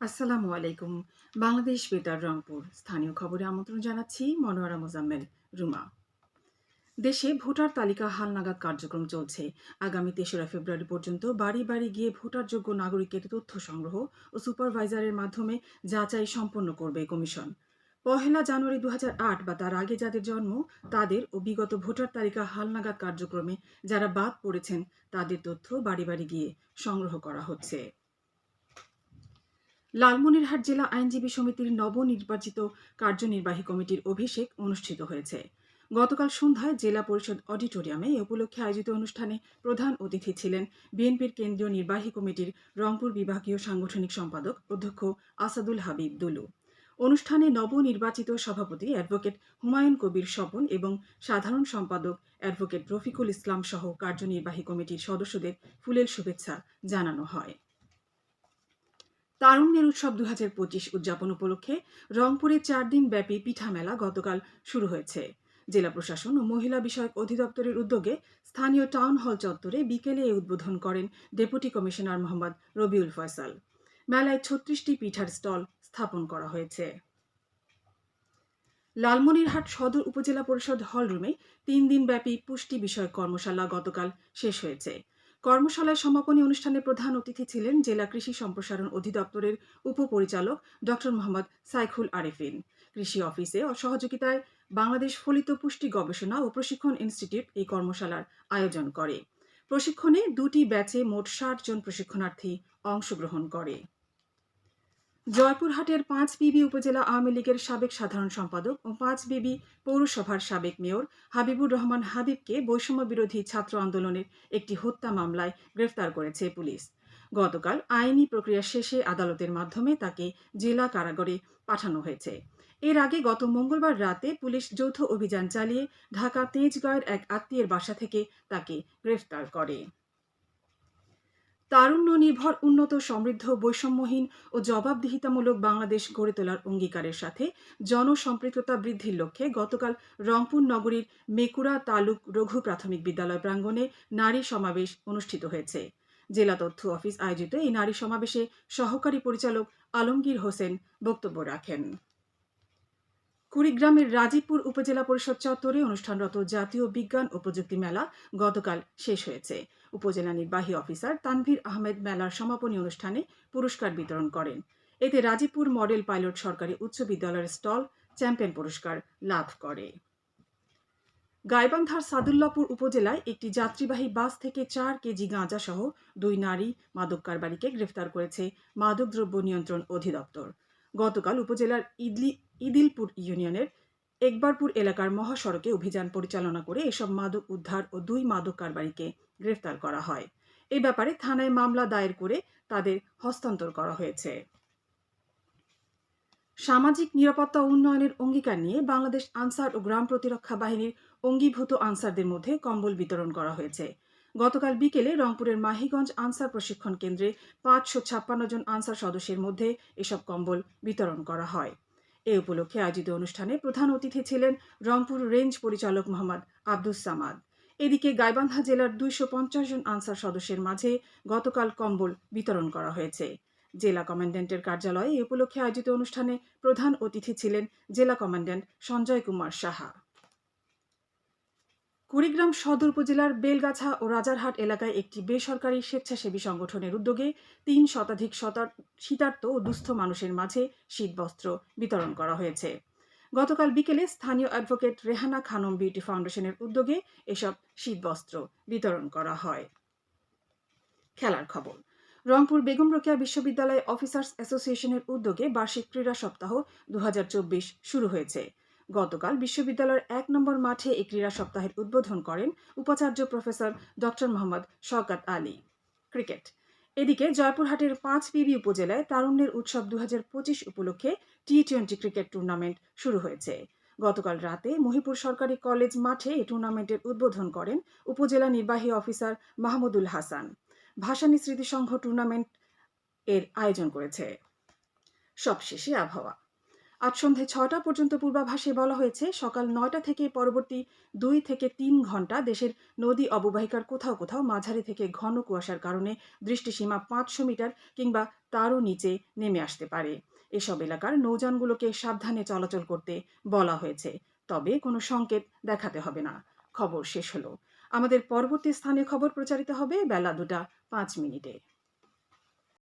আসসালামু আলাইকুম। বাংলাদেশ বেতার রংপুর। স্থানীয় খবরে আমন্ত্রণ জানাচ্ছি মনোয়ারা মোজাম্মেল, রুমা। দেশে ভোটার তালিকা হালনাগাদ কার্যক্রম চলছে। আগামী তেসরা ফেব্রুয়ারি পর্যন্ত বাড়ি বাড়ি গিয়ে ভোটারযোগ্য নাগরিকের তথ্য সংগ্রহ ও সুপারভাইজারের মাধ্যমে যাচাই সম্পন্ন করবে কমিশন। পহেলা জানুয়ারি দু হাজার আট বা তার আগে যাদের জন্ম, তাদের ও বিগত ভোটার তালিকা হালনাগাদ কার্যক্রমে যারা বাদ পড়েছেন, তাদের তথ্য বাড়ি বাড়ি গিয়ে সংগ্রহ করা হচ্ছে। লালমনিরহাট জেলা আইনজীবী সমিতির নবনির্বাচিত কার্যনির্বাহী কমিটির অভিষেক অনুষ্ঠিত হয়েছে। গতকাল সন্ধ্যায় জেলা পরিষদ অডিটোরিয়ামে এ উপলক্ষে আয়োজিত অনুষ্ঠানে প্রধান অতিথি ছিলেন বিএনপির কেন্দ্রীয় নির্বাহী কমিটির রংপুর বিভাগীয় সাংগঠনিক সম্পাদক অধ্যক্ষ আসাদুল হাবিব দুলু। অনুষ্ঠানে নবনির্বাচিত সভাপতি অ্যাডভোকেট হুমায়ুন কবির স্বপন এবং সাধারণ সম্পাদক অ্যাডভোকেট রফিকুল ইসলাম সহ কার্যনির্বাহী কমিটির সদস্যদের ফুলেল শুভেচ্ছা জানানো হয়। তারুণ্যের উৎসব দু হাজার পঁচিশ উদযাপন উপলক্ষে রংপুরে চার দিন ব্যাপী পিঠা মেলা গতকাল শুরু হয়েছে। জেলা প্রশাসন ও মহিলা বিষয়ক অধিদপ্তরের উদ্যোগে স্থানীয় টাউন হল চত্বরে বিকেলে এ উদ্বোধন করেন ডেপুটি কমিশনার মোহাম্মদ রবিউল ফয়সাল। মেলায় ছত্রিশটি পিঠার স্টল স্থাপন করা হয়েছে। লালমনিরহাট সদর উপজেলা পরিষদ হলরুমে তিন দিনব্যাপী পুষ্টি বিষয়ক কর্মশালা গতকাল শেষ হয়েছে। কর্মশালায় সমাপনী অনুষ্ঠানে প্রধান অতিথি ছিলেন জেলা কৃষি সম্প্রসারণ অধিদপ্তরের উপপরিচালক ডক্টর মোহাম্মদ সাইখুল আরেফিন। কৃষি অফিসে সহযোগিতায় বাংলাদেশ ফলিত পুষ্টি গবেষণা ও প্রশিক্ষণ ইনস্টিটিউট এই কর্মশালার আয়োজন করে। প্রশিক্ষণে দুটি ব্যাচে মোট ষাট জন প্রশিক্ষণার্থী অংশগ্রহণ করে। জয়পুরহাটের পাঁচ বিবি উপজেলা আওয়ামী লীগের সাবেক সাধারণ সম্পাদক ও পাঁচ বিবি পৌরসভার সাবেক মেয়র হাবিবুর রহমান হাবিবকে বৈষম্য বিরোধী ছাত্র আন্দোলনের একটি হত্যা মামলায় গ্রেফতার করেছে পুলিশ। গতকাল আইনি প্রক্রিয়া শেষে আদালতের মাধ্যমে তাকে জেলা কারাগারে পাঠানো হয়েছে। এর আগে গত মঙ্গলবার রাতে পুলিশ যৌথ অভিযান চালিয়ে ঢাকা তেজগাঁয়ের এক আত্মীয়ের বাসা থেকে তাকে গ্রেফতার করে। তারুণ্য নির্ভর উন্নত, সমৃদ্ধ, বৈষম্যহীন ও জবাবদিহিতামূলক বাংলাদেশ গড়ে তোলার অঙ্গীকারের সাথে জনসম্পৃক্ততা বৃদ্ধির লক্ষ্যে গতকাল রংপুর নগরীর মেকুরা তালুক রঘু প্রাথমিক বিদ্যালয় প্রাঙ্গণে নারী সমাবেশ অনুষ্ঠিত হয়েছে। জেলা তথ্য অফিস আয়োজিত এই নারী সমাবেশে সহকারী পরিচালক আলমগীর হোসেন বক্তব্য রাখেন। কুড়িগ্রামের রাজীবপুর উপজেলা পরিষদ চত্বরে অনুষ্ঠানরত জাতীয় বিজ্ঞান ও প্রযুক্তি মেলা গতকাল শেষ হয়েছে। উপজেলা নির্বাহী অফিসার তানভীর আহমেদ মেলার সমাপনী অনুষ্ঠানে পুরস্কার বিতরণ করেন। এতে রাজীবপুর মডেল পাইলট সরকারি উচ্চ বিদ্যালয়ের স্টল, চ্যাম্পিয়ন পুরস্কার লাভ করে। গাইবান্ধার সাদুল্লাপুর উপজেলায় একটি যাত্রীবাহী বাস থেকে চার কেজি গাঁজা সহ দুই নারী মাদক কারবারিকে গ্রেফতার করেছে মাদকদ্রব্য নিয়ন্ত্রণ অধিদপ্তর। গতকাল উপজেলার ইদলি ইদিলপুর ইউনিয়নের একবারপুর এলাকার মহাসড়কে অভিযান পরিচালনা করে এসব মাদক উদ্ধার ও দুই মাদক কারবারিকে গ্রেফতার করা হয়। এই ব্যাপারে থানায় মামলা দায়ের করে তাদের হস্তান্তর করা হয়েছে। সামাজিক নিরাপত্তা উন্নয়নের অঙ্গীকার নিয়ে বাংলাদেশ আনসার ও গ্রাম প্রতিরক্ষা বাহিনীর অঙ্গীভূত আনসারদের মধ্যে কম্বল বিতরণ করা হয়েছে। গতকাল বিকেলে রংপুরের মাহিগঞ্জ আনসার প্রশিক্ষণ কেন্দ্রে পাঁচশো ছাপ্পান্ন জন আনসার সদস্যের মধ্যে এসব কম্বল বিতরণ করা হয়। এ উপলক্ষে আয়োজিত অনুষ্ঠানে প্রধান অতিথি ছিলেন রংপুর রেঞ্জ পরিচালক মোহাম্মদ আব্দুস সামাদ। এদিকে গাইবান্ধা জেলার দুইশো পঞ্চাশ জন আনসার সদস্যের মাঝে গতকাল কম্বল বিতরণ করা হয়েছে। জেলা কমান্ড্যান্টের কার্যালয়ে এ উপলক্ষে আয়োজিত অনুষ্ঠানে প্রধান অতিথি ছিলেন জেলা কমান্ড্যান্ট সঞ্জয় কুমার সাহা। কুড়িগ্রাম সদর উপজেলার বেলগাছা ও রাজারহাট এলাকায় একটি বেসরকারি স্বেচ্ছাসেবী সংগঠনের উদ্যোগে তিন শতাধিক শতার শীতার্ত ও দুস্থ মানুষের মাঝে শীতবস্ত্র বিতরণ করা হয়েছে। গতকাল বিকেলে স্থানীয় অ্যাডভোকেট রেহানা খানম বিউটি ফাউন্ডেশনের উদ্যোগে এসব শীতবস্ত্র বিতরণ করা হয়। খেলার খবর। রংপুর বেগম রোকেয়া বিশ্ববিদ্যালয় অফিসার্স অ্যাসোসিয়েশনের উদ্যোগে বার্ষিক ক্রীড়া সপ্তাহ দু হাজার চব্বিশ শুরু হয়েছে। গতকাল বিশ্ববিদ্যালয়ের এক নম্বর মাঠে এই ক্রীড়া সপ্তাহের উদ্বোধন করেন উপাচার্য professor doctor Mohammad Shawkat Ali. Cricket. এদিকে জয়পুরহাটের পাঁচ পিবি উপজেলায় তারুণ্যের উৎসব দুহাজার পঁচিশ উপলক্ষে টি টোয়েন্টি ক্রিকেট টুর্নামেন্ট শুরু হয়েছে। গতকাল রাতে মহিপুর সরকারি কলেজ মাঠে এই টুর্নামেন্টের উদ্বোধন করেন উপজেলা নির্বাহী অফিসার মাহমুদুল হাসান। ভাসানী স্মৃতিসংঘ টুর্নামেন্ট এর আয়োজন করেছে। সবশেষে আবহাওয়া। আজ সন্ধে ছটা পর্যন্ত পূর্বাভাসে বলা হয়েছে, সকাল নয়টা থেকে পরবর্তী দুই থেকে তিন ঘণ্টা দেশের নদী অববাহিকার কোথাও কোথাও মাঝারি থেকে ঘন কুয়াশার কারণে দৃষ্টিসীমা পাঁচশো মিটার কিংবা তারও নিচে নেমে আসতে পারে। এসব এলাকার নৌযানগুলোকে সাবধানে চলাচল করতে বলা হয়েছে, তবে কোনো সংকেত দেখাতে হবে না। খবর শেষ হলো। আমাদের পরবর্তী স্থানীয় খবর প্রচারিত হবে বেলা দুটা পাঁচ মিনিটে।